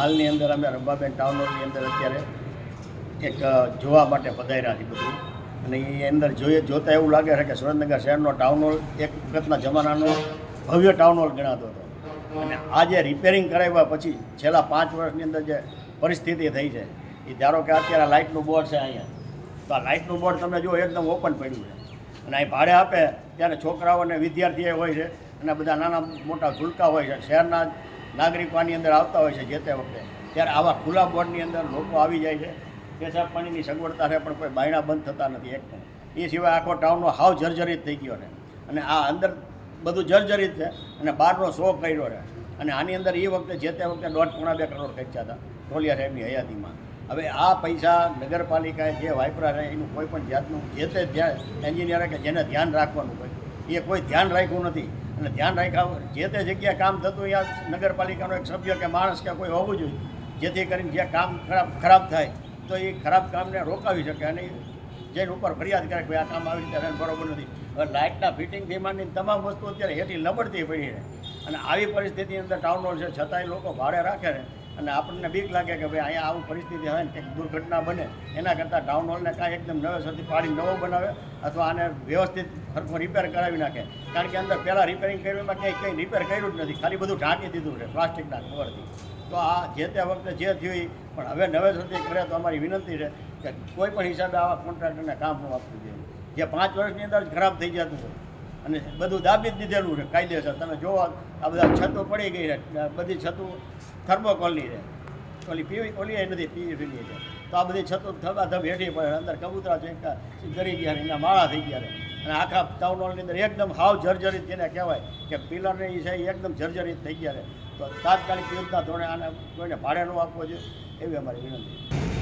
અમે રંભાબેન ટાઉન હોલની અંદર અત્યારે એક જોવા માટે પધાર્યા છે બધું. અને એ અંદર જોઈએ જોતા એવું લાગે છે કે સુરેન્દ્રનગર શહેરનો ટાઉન હોલ એક વખતના જમાનાનો ભવ્ય ટાઉન હોલ ગણાતો હતો. અને આ જે રિપેરિંગ કરાવ્યા પછી છેલ્લા પાંચ વર્ષની અંદર જે પરિસ્થિતિ થઈ છે, એ ધારો કે અત્યારે લાઇટનું બોર્ડ છે અહીંયા. તો આ લાઇટનું બોર્ડ તમે જુઓ, એકદમ ઓપન પડ્યું છે. અને અહીં ભાડે આપે ત્યારે છોકરાઓ અને વિદ્યાર્થીઓ હોય છે અને બધા નાના મોટા ઝુલકા હોય છે. શહેરના નાગરિકો આની અંદર આવતા હોય છે જે તે વખતે. ત્યારે આવા ખુલ્લા બોર્ડની અંદર લોકો આવી જાય છે. પેશાબ પાણીની સગવડતા છે પણ કોઈ બાયણા બંધ થતા નથી એક પણ. એ સિવાય આખો ટાઉનનો હાવ જર્જરિત થઈ ગયો છે. અને આ અંદર બધું જર્જરિત છે અને બહારનો શો કર્યો છે. અને આની અંદર એ વખતે જે તે વખતે દોઢ પોણા બે કરોડ ખર્ચ્યા હતા ટોલિયા સાહેબની હયાતીમાં. હવે આ પૈસા નગરપાલિકાએ જે વાપરા છે એનું કોઈ પણ જાતનું જે તે ધ્યાન એન્જિનિયરે કે જેને ધ્યાન રાખવાનું હોય, એ કોઈ ધ્યાન રાખ્યું નથી. અને ધ્યાન રાખ્યા જે તે જગ્યાએ કામ થતું અહીંયા નગરપાલિકાનો એક સભ્ય કે માણસ કે કોઈ હોવું જોઈએ, જેથી કરીને જે કામ ખરાબ ખરાબ થાય, તો એ ખરાબ કામને રોકાવી શકે અને જેની ઉપર ફરિયાદ કરે કે આ કામ આવી રીતે બરોબર નથી. હવે લાઇટના ફિટિંગથી માંડીને તમામ વસ્તુ અત્યારે હેઠી લબડતી પડી રહે અને આવી પરિસ્થિતિની અંદર ટાઉન હોલ છે, છતાંય લોકો ભાડે રાખે છે અને આપણને બીક લાગે કે ભાઈ અહીંયા આવું પરિસ્થિતિ હોય ને કંઈક દુર્ઘટના બને, એના કરતાં ટાઉન હોલને કાંઈ એકદમ નવેસરથી પાડી નવો બનાવે અથવા આને વ્યવસ્થિત સરખું રિપેર કરાવી નાખે. કારણ કે અંદર પહેલાં રિપેરિંગ કર્યું કંઈ કંઈ રિપેર કર્યું જ નથી. ખાલી બધું ઢાંકી દીધું છે પ્લાસ્ટિકના કવરથી તો આ જે તે વખતે જે થયું પણ હવે નવેસરથી કરે તો અમારી વિનંતી છે કે કોઈ પણ હિસાબે આવા કોન્ટ્રાક્ટરને કામ ન આપવું જોઈએ. જે પાંચ વર્ષની અંદર જ ખરાબ થઈ જતું હોય. અને બધું દાબી જ દીધેલું છે, કાયદેસર. તમે જોવો, આ બધા છતો પડી ગઈ છે બધી છતો થર્મોકોલની છે. ઓલી પીવી, ઓલી નથી પીવી છે. તો આ બધી છતો ધબાધબ હેઠી પડે, અંદર કબૂતરા છે ગરી ગયા એના માળા થઈ ગયા અને આખા ટાઉન અંદર એકદમ હાવ જર્જરિત જેને કહેવાય કે પિલરને એ છે એકદમ જર્જરિત થઈ ગયા છે. તો તાત્કાલિક યોજના ધોરણે આને કોઈને ભાડે ન આપવો જોઈએ, એવી અમારી વિનંતી